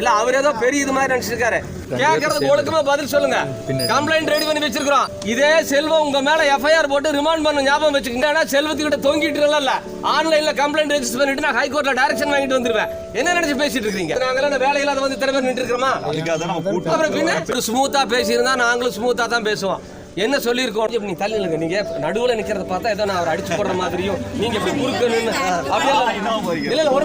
இல்ல அவர் ஏதோ பெரிய இது மாதிரி நினைச்சிருக்காரு. கேக்குறது ஒழுக்கமா பதில் சொல்லுங்க. கம்ப்ளைண்ட் ரெடி பண்ணி வச்சிருக்கிறோம். இதே செல்வம் உங்க மேல எஃப்ஐஆர் போட்டு ரிமாண்ட் பண்ண ஞாபகம் வச்சுக்கோங்க. ஆனா செல்வத்துக்கிட்ட தொங்கிட்டு இல்ல. ஆன்லைன்ல கம்ப்ளைண்ட் ரெஜிஸ்டர் பண்ணிட்டு நான் ஹைகோர்ட்ல டைரக்ஷன் வாங்கிட்டு வந்துருவேன். என்ன நினைச்சு பேசிட்டு இருக்கீங்க? நாங்க என்ன வேலையில்லாத வந்து திறமை நின்று இருக்கிறோமா அப்புறம் பின்ன? ஸ்மூத்தா பேசியிருந்தா நாங்களும் ஸ்மூத்தா தான் பேசுவோம். என்ன சொல்லியிருக்கோம்? இப்ப நீங்க தள்ளி நில்லுங்க. நீங்க நடுவுல நிக்கிறத பார்த்தா ஏதோ நான் அவர் அடிச்சு போடுற மாதிரியும் நீங்க இப்படி குறுக்க நின்னு அப்படியே இல்ல ஒரு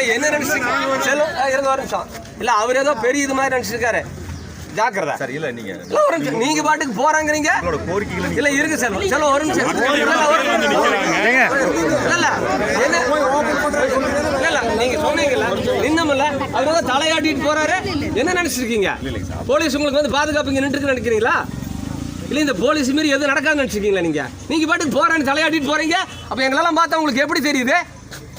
இல்ல என்ன நினைச்சிருக்கீங்க செல்வம் ஆ, இருங்க ஒரு நிமிஷம். இல்ல அவர் ஏதோ பெரிய இது மாதிரி நினைச்சிருக்காரு. ஜாக்கிரதை. சரி இல்ல நீங்க இல்ல ஒரு நிமிஷம். நீங்க பாட்டுக்கு போறாங்கிறீங்க? உங்களோட கோரிக்கைகளை இல்ல இருக்கு செல்வம் செல்வம் ஒரு நிமிஷம். இல்ல, இல்ல, ஒரு நிமிஷம். இல்ல இல்ல என்ன? இல்ல இல்ல நீங்க சொன்னீங்கல்ல நின்னமில்ல. அவர் வந்து தலையாட்டிட்டு போறாரு. என்ன நினைச்சிருக்கீங்க? போலீஸ் உங்களுக்கு வந்து பாதுகாப்பு இங்க நின்று நினைக்கிறீங்களா? இல்ல இந்த போலீஸ் மாரி எதுவும் நடக்காதுன்னு நினைச்சிருக்கீங்களா நீங்க? நீங்க பாட்டுக்கு போறேன்னு தலையாட்டிட்டு போறீங்க. அப்ப எங்களெல்லாம் பார்த்தா உங்களுக்கு எப்படி தெரியுது?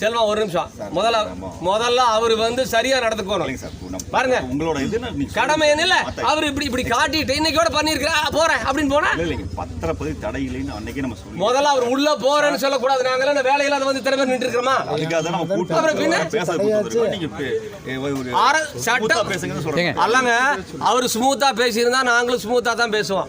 செல்வம் ஒரு நிமிஷம். முதல்ல முதல்ல அவர் வந்து சரியா நடந்துக்கணும். பாருங்க. உங்களோட இது என்ன நீங்க கடமை என்ன இல்ல? அவர் இப்படி இப்படி காட்டிட்டு இன்னைக்கோட பண்ணிருக்கிறா போறேன் அப்படின்னு போனா? இல்ல இல்லைங்க பத்திரப்பதிவு தடை இல்லைன்னு அன்னைக்கே நம்ம சொல்லி முதல்ல அவர் உள்ள போறேன்னு சொல்லக்கூடாது. நாங்க எல்லாம் வேலையில்லாத வந்து திறமை நின்று இருக்கிறோமா சட்டம். அல்லங்க அவர் ஸ்மூத்தா பேசியிருந்தா நாங்களும் ஸ்மூத்தா தான் பேசுவோம்.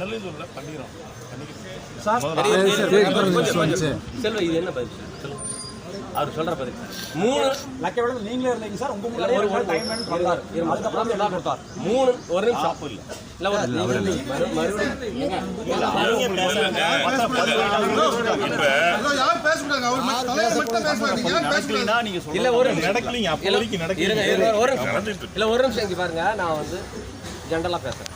சொல்லல பண்ணிக்கிறோம் செல்வ இது என்ன பதில். அவர் சொல்ற பதில். மூணு லக்க விட நீங்களே இருந்தீங்க சார். உங்க முன்னாடி ஒரு டைம் இரு- அதுக்கப்புறம் எல்லாம் கொடுத்தார். மூணு ஒரு நிமிஷம். மறுபடியும் சொல்ற இல்ல ஒரு நடக்கலீங்க. அப்போ இல்ல, ஒரு நிமிஷம். இல்ல ஒரு நிமிஷம் இங்க பாருங்க. நான் வந்து ஜென்ரலா பேசுறேன்.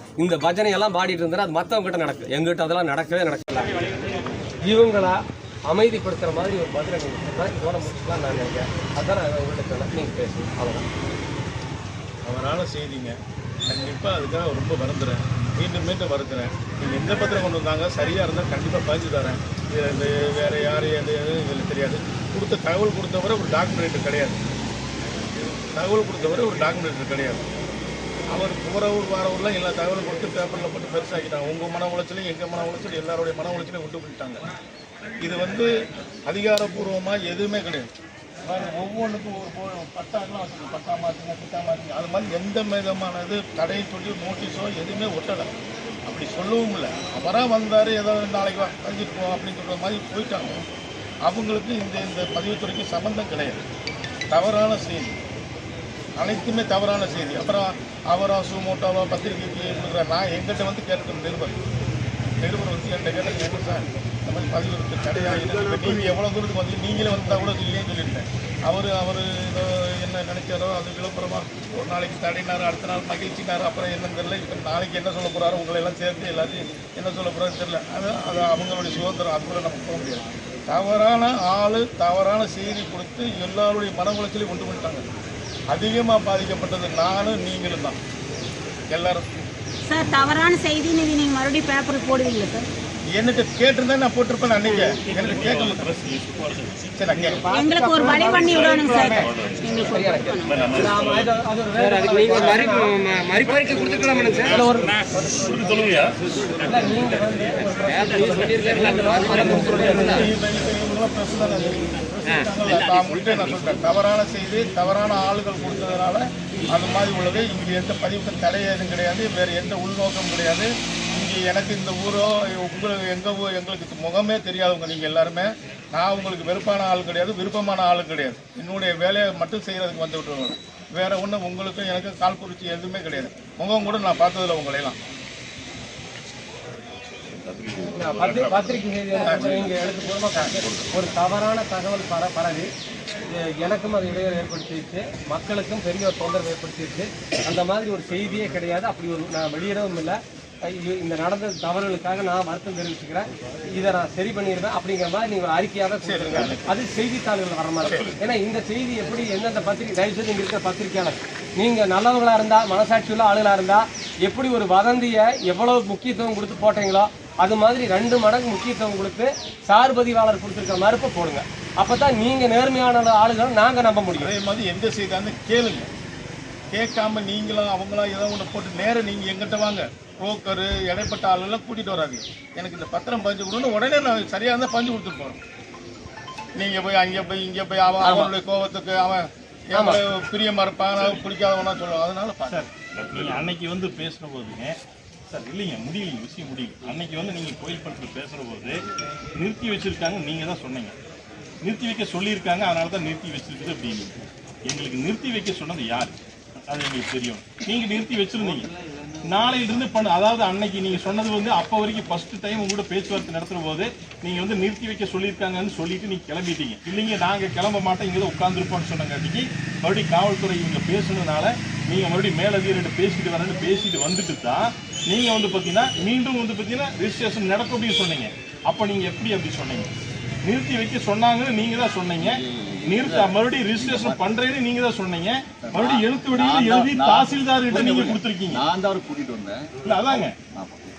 இந்த பஜனை எல்லாம் பாடிட்டு இருந்தா அது மற்றவங்க கிட்ட நடக்குது எங்கிட்ட அதெல்லாம் நடக்கவே நடக்கல இவங்களா அமைதிப்படுத்துற மாதிரி ஒரு பஜனை நீங்கள் தான் இதோட முடிச்சுக்கலாம் நான் நினைக்கிறேன். அதான் நான் உங்கள்கிட்ட நீங்கள் பேசுங்க. அவ்வளோதான் அவரால் செய்திங்க. கண்டிப்பாக அதுக்காக ரொம்ப வருந்துறேன். மீண்டும் மீண்டும் வருத்துறேன் நீங்கள் எந்த பத்திரம் கொண்டு வந்தாங்க? சரியாக இருந்தால் கண்டிப்பாக பதிஞ்சு தரேன். இது இந்த வேறு யார் எது எது தெரியாது. கொடுத்த தகவல் கொடுத்தவரை ஒரு டாக்குமெண்ட் கிடையாது. தகவல் கொடுத்தவரை ஒரு டாக்குமெண்ட் கிடையாது. அவர் போகிற ஊர் வார ஊர்லாம் எல்லா தகவலும் கொடுத்து பேப்பரில் போட்டு பெருசாக்கிட்டாங்க உங்கள் மன உளைச்சலையும் எங்கள் மன உளைச்சலும் எல்லாருடைய மன உளைச்சலையும் விட்டு போயிட்டாங்க. இது வந்து அதிகாரப்பூர்வமாக எதுவுமே கிடையாது. ஒவ்வொன்றுக்கும் ஒரு பட்டாக்கெலாம் பட்டாக்கெல்லாம் வச்சுருக்கு பட்டா மாற்றுங்க பட்டா மாற்றுங்க அது மாதிரி எந்த விதமானது தடையை சொல்லி நோட்டீஸோ எதுவுமே ஒட்டலை. அப்படி சொல்லவும் இல்லை அவராக வந்தார் ஏதோ நாளைக்கு வா- போ அப்படின்னு சொல்கிற மாதிரி போயிட்டாங்க. அவங்களுக்கு இந்த இந்த பதிவுத்துறைக்கு சம்மந்தம் கிடையாது. தவறான செய்தி. அனைத்துமே தவறான செய்தி. அப்புறம் அவரா சுமோட்டோவா பத்திரிகைக்கு கொடுக்குற நான் எங்கிட்ட வந்து கேட்கணும் நிருபர். நிருபர் வந்து என்கிட்ட கேட்டது என்ன சார் இந்த மாதிரி பதிவு இப்போ நீங்கள் எவ்வளோ தூரத்துக்கு வந்து நீங்களே வந்தால் கூட இல்லைன்னு சொல்லியிருந்தேன் அவர் அவர் ஏதோ என்ன நினைச்சாரோ அது விளம்பரமாக ஒரு நாளைக்கு தடைனார் அடுத்த நாள் மகிழ்ச்சினார் அப்புறம் என்னன்னு தெரியல. இப்போ நாளைக்கு என்ன சொல்ல போகிறாரு உங்களை எல்லாம் சேர்த்து எல்லாத்தையும் என்ன சொல்ல போகிறாருன்னு தெரியல. அது அது அவங்களுடைய சுதந்திரம். அது கூட நம்ம போக முடியாது. தவறான ஆள் தவறான செய்தி கொடுத்து எல்லாருடைய மன உளைச்சலையும் கொண்டு பண்ணிட்டாங்க அதிகமாக பாதிக்கப்பட்டது நானும் நீங்களும் தான். எல்லாரும் சார் தவறான செய்தின்னு இது நீங்க மறுபடியும் பேப்பருக்கு போடுவீங்களா சார்? என்கிட்ட கேட்டிருந்தா நான் போட்டிருப்பேன் அன்னைக்கு. என்கிட்ட கேட்க சரி கேட்க எங்களுக்கு ஒரு வழி பண்ணி விடணும் சார். எங்களுக்கு ஒரு வழி பண்ணணும். அவங்கள்ட்ட நான் சொல்லிட்டேன். தவறான செய்தி தவறான ஆளுகள் கொடுத்ததுனால அது மாதிரி உள்ளது. இங்கே எந்த பதிவுக்கும் தடை எதுவும் கிடையாது. வேறு எந்த உள்நோக்கம் கிடையாது. இங்கே எனக்கு இந்த ஊரோ உங்களுக்கு எங்கள் ஊர் எங்களுக்கு முகமே தெரியாதவங்க நீங்கள் எல்லாருமே. நான் உங்களுக்கு வெறுப்பான ஆள் கிடையாது விருப்பமான ஆள் கிடையாது. என்னுடைய வேலையை மட்டும் செய்கிறதுக்கு வந்து விட்டுருவாங்க வேறு ஒன்றும் உங்களுக்கும் எனக்கும் கால் குறிச்சி எதுவுமே கிடையாது. முகம் கூட நான் பார்த்ததில்ல உங்களையெல்லாம். பத்திரிகை செய்தி இங்க எடுத்து பூர்வமா ஒரு தவறான தகவல் பர பரவி எனக்கும் அது இடையூறு ஏற்படுத்திடுச்சு மக்களுக்கும் பெரிய ஒரு தொந்தரவு ஏற்படுத்திடுச்சு. அந்த மாதிரி ஒரு செய்தியே கிடையாது. அப்படி ஒரு நான் வெளியிடவும் இல்லை. இந்த நடந்த தவறுகளுக்காக நான் வருத்தம் தெரிவிச்சுக்கிறேன். இதை நான் சரி பண்ணிடுவேன் அப்படிங்கிற மாதிரி நீங்க ஒரு அறிக்கையாக கொடுத்துருங்க அது செய்தித்தாள்கள் வர மாதிரி. ஏன்னா இந்த செய்தி எப்படி எந்தெந்த பத்திரிகை தயவுசெய்து இங்க இருக்கிற பத்திரிகையாளர் நீங்க நல்லவங்களா இருந்தா மனசாட்சி உள்ள ஆளுகளா இருந்தா எப்படி ஒரு வதந்தியை எவ்வளவு முக்கியத்துவம் கொடுத்து போட்டீங்களோ அது மாதிரி ரெண்டு மடங்கு முக்கியத்துவம் கொடுத்து சார் பதிவாளர் கொடுத்துருக்க மறுப்பை போடுங்க. அப்பதான் நீங்க நேர்மையான ஆளுகளை நாங்க நம்ப முடியும். அதே மாதிரி எந்த செய்தான்னு கேளுங்க. கேட்காம நீங்களும் அவங்களும் ஏதோ ஒன்று போட்டு நேரம் நீங்கள் எங்கிட்ட வாங்க. புரோக்கரு இடைப்பட்ட ஆளெல்லாம் கூட்டிகிட்டு வராதீங்க. எனக்கு இந்த பத்திரம் பஞ்சு கொடுன்னு உடனே நான் சரியாக இருந்தால் பஞ்சு கொடுத்துட்டு போகிறேன் நீங்கள் போய் அங்கே போய் இங்கே போய் அவன் அவனுடைய கோபத்துக்கு அவன் பிரியமாக இருப்பான் பிடிக்காதவனா சொல்லுவான். அதனால நீங்க அன்னைக்கு வந்து பேசுன போதுங்க சார் இல்லைங்க முடியலைங்க விஷயம் முடியல. அன்னைக்கு வந்து நீங்க கோயில் படத்தில் பேசுற போது நிறுத்தி வச்சுருக்காங்க நீங்க தான் சொன்னீங்க. நிறுத்தி வைக்க சொல்லியிருக்காங்க அதனால தான் நிறுத்தி வச்சிருக்குது அப்படின்னு. எங்களுக்கு நிறுத்தி வைக்க சொன்னது யார்? அது எங்களுக்கு தெரியும். நீங்க நிறுத்தி வச்சிருந்தீங்க. நாளையிலிருந்து பண்ண அதாவது அன்னைக்கு நீங்க சொன்னது வந்து அப்போ வரைக்கும் ஃபர்ஸ்ட் டைம் உங்களோட பேச்சுவார்த்தை நடத்துகிற போது நீங்க வந்து நிறுத்தி வைக்க சொல்லியிருக்காங்கன்னு சொல்லிட்டு நீங்க கிளம்பிட்டீங்க. இல்லைங்க நாங்க கிளம்ப மாட்டோம் இங்கே தான் உட்காந்துருப்போம்னு சொன்னங்காட்டிக்கு மறுபடியும் காவல்துறை இவங்க பேசுனதுனால நீங்க மறுபடியும் மேலதிகாரிகிட்ட பேசிட்டு வரேன்னு பேசிட்டு வந்துட்டு தான் நீங்க வந்து பாத்தீங்கன்னா மீண்டும் வந்து பாத்தீங்கன்னா ரெஜிஸ்ட்ரேஷன் நடக்கும் அப்படின்னு சொன்னீங்க. அப்ப நீங்க எப்படி அப்படி சொன்னீங்க? நிறுத்தி வைக்க சொன்னாங்கன்னு நீங்க தான் சொன்னீங்க. நிறுத்த மறுபடியும் ரெஜிஸ்ட்ரேஷன் பண்றேன்னு நீங்க தான் சொன்னீங்க. மறுபடியும் எழுத்து வடிவில் எழுதி தாசில்தார் கிட்ட நீங்க கொடுத்துருக்கீங்க. நான் தான் அவரை கூட்டிட்டு வந்தேன். இல்ல அதாங்க.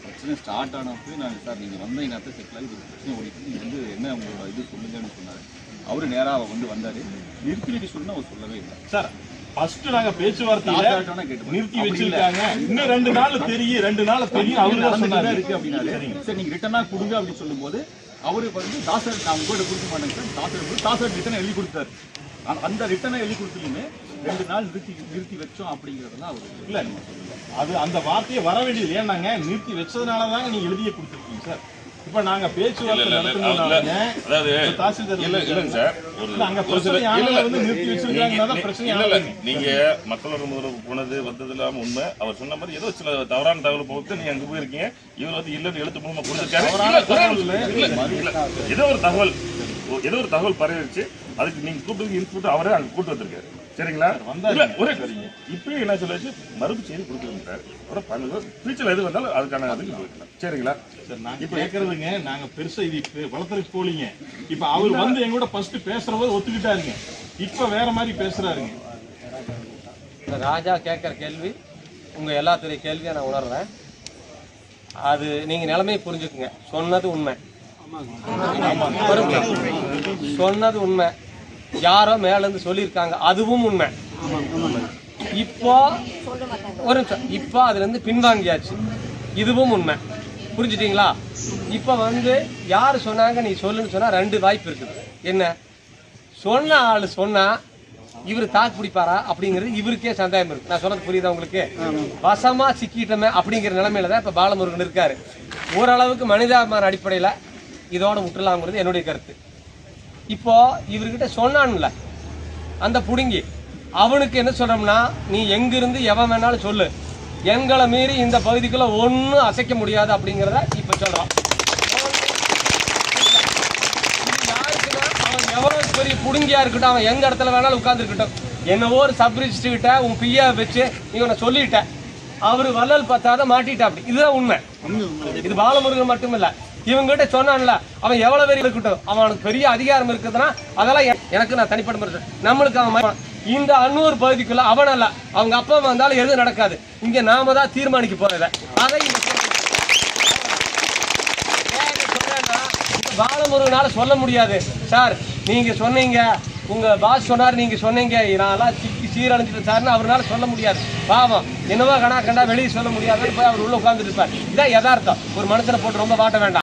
பிரச்சனை ஸ்டார்ட் ஆனப்போ நான் சார் நீங்கள் வந்த நேரத்தை செட்டில் ஆகி ஒரு பிரச்சனை ஓடிட்டு நீங்கள் வந்து என்ன உங்களோட இது சொல்லுங்கன்னு சொன்னார். அவரு நேரா வந்து வந்தாரு. நிறுத்தி வைக்க சொன்னா அவர் சொல்லவே இல்லை. சார் ஃபர்ஸ்ட் நாங்க பேச்சுவார்த்தையில நிறுத்தி வச்சிருக்காங்க. இன்னும் ரெண்டு நாள் தெரியும் ரெண்டு நாள் தெரியும் அவரு தான் சொன்னாரு. இருக்கு அப்படின்னாரு. சரி நீங்க ரிட்டனா கொடுங்க அப்படின்னு சொல்லும்போது அவரு வந்து தாசர் நான் உங்கள்கிட்ட கொடுக்க மாட்டேங்க சார். தாசர் தாசர் ரிட்டனை எழுதி கொடுத்தாரு. அந்த ரிட்டனை எழுதி கொடுத்துலுமே ரெண்டு நாள் நிறுத்தி நிறுத்தி வச்சோம் அப்படிங்கிறதெல்லாம் அவர் இல்ல அது அந்த வார்த்தையே வர வேண்டியது ஏன்னாங்க நிறுத்தி வச்சதுனால தாங்க நீங்க எழுதிய கொடுத்துருக்கீங்க சார். இப்ப நாங்க பேச்சுவார்த்தை அதாவது தாசில்தார் இல்ல இல்லைங்க சார். அங்க பிரச்சனை வந்து நிறுத்தி வச்சிருக்காங்கன்னா பிரச்சனை இல்ல. நீங்க மக்களோட முதல்வர் போனது வந்தது இல்லாம உண்மை. அவர் சொன்ன மாதிரி ஏதோ சில தவறான தகவல் போட்டு நீங்க அங்க போயிருக்கீங்க. இவர் வந்து இல்லன்னு எழுத்து மூலமா கொடுத்துருக்காரு. ஏதோ ஒரு தகவல் ஏதோ ஒரு தகவல் பரவிடுச்சு அதுக்கு நீங்க கூப்பிட்டு இன்ஸ்பெக்டர் அவரே அங்க கூட்டு வந்திருக்காரு. சரிங்களா. இல்ல ஒரே இப்பயும் என்ன சொல்லிச்சு மறுப்பு செய்தி கொடுக்குறேன் அப்புறம் பண்ணுங்க ஃபியூச்சர்ல எது வந்தாலும் அதுக்கான அதுக்கு சரிங்களா? சார் நாங்க கேக்குறதுங்க நாங்க பெருசா இது வளர்த்துறதுக்கு போலீங்க இப்ப அவர் வந்து எங்க கூட ஃபர்ஸ்ட் பேசுற போது ஒத்துக்கிட்டாருங்க. இப்ப வேற மாதிரி பேசுறாருங்க. இந்த ராஜா கேட்குற கேள்வி உங்கள் எல்லாத்துடைய கேள்வியை நான் உணர்றேன். அது நீங்கள் நிலைமையை புரிஞ்சுக்குங்க. சொன்னது உண்மை. சொன்னது உண்மை. யாரோ மேலேருந்து சொல்லியிருக்காங்க அதுவும் உண்மை. இப்போ ஒரு நிமிஷம். இப்போ அதுலேருந்து பின்வாங்கியாச்சு. இதுவும் உண்மை. புரிஞ்சுட்டீங்களா? இப்போ வந்து யார் சொன்னாங்க நீ சொல்லுன்னு சொன்னால் ரெண்டு வாய்ப்பு இருக்குது. என்ன? சொன்ன ஆள் சொன்னால் இவர் தாக்கு பிடிப்பாரா? அப்படிங்கிறது இவருக்கே சந்தேகம் இருக்கு. நான் சொன்னது புரியுதா உங்களுக்கு? வசமா சிக்கிட்டோமே அப்படிங்கிற நிலைமையில தான் இப்போ பாலமுருகன் இருக்காரு. ஓரளவுக்கு மனிதாபிமான அடிப்படையில் இதோட விட்டுலாங்கிறது என்னுடைய கருத்து. இப்போ இவர்கிட்ட சொன்னான்ல அந்த புடுங்கி அவனுக்கு என்ன சொல்றோம்னா நீ எங்கிருந்து எவன் வேணாலும் சொல்லு. எங்களை மீறி இந்த பகுதிக்குள்ள ஒன்றும் அசைக்க முடியாது அப்படிங்கிறத இப்ப சொல்றோம். அவன் எவ்வளவு பெரிய புடுங்கியா இருக்கட்டும் அவன் எங்க இடத்துல வேணாலும் உட்காந்துருக்கட்டும் என்னவோ ஒரு சப் ரிஜிஸ்டர் கிட்ட உன் பியா வச்சு நீ உன்னை சொல்லிட்ட அவரு வள்ளல் பத்தாத மாட்டிட்டா அப்படி இதுதான் உண்மை. இது பாலமுருகன் மட்டும் இல்ல இவங்க கிட்ட சொன்னான்ல அவன் எவ்வளவு பெரிய இருக்கட்டும் அவனுக்கு பெரிய அதிகாரம் இருக்குதுன்னா அதெல்லாம் எனக்கு நான் தனிப்பட்ட நம்மளுக்கு அவன் இந்த அன்னூர் பகுதிக்குள்ள அவன் அல்ல. அவங்க அப்பா அம்மா வந்தாலும் எதுவும் நடக்காது. இங்க நாம தான் தீர்மானிக்க போறத. அதை பாலமுருகனால சொல்ல முடியாது. சார் நீங்க சொன்னீங்க. உங்க பாஸ் சொன்னார் நீங்க சொன்னீங்க. நான்லாம் சிக்கி சீரழிஞ்சிட்டு சார்னு அவரால் சொல்ல முடியாது. பாவம். என்னவோ கணா கண்டா வெளியே சொல்ல முடியாதுன்னு போய் அவர் உள்ள உட்காந்துருப்பார் இருப்பார். இதான் யதார்த்தம். ஒரு மனுஷனை போட்டு ரொம்ப வாட்ட வேண்டாம்.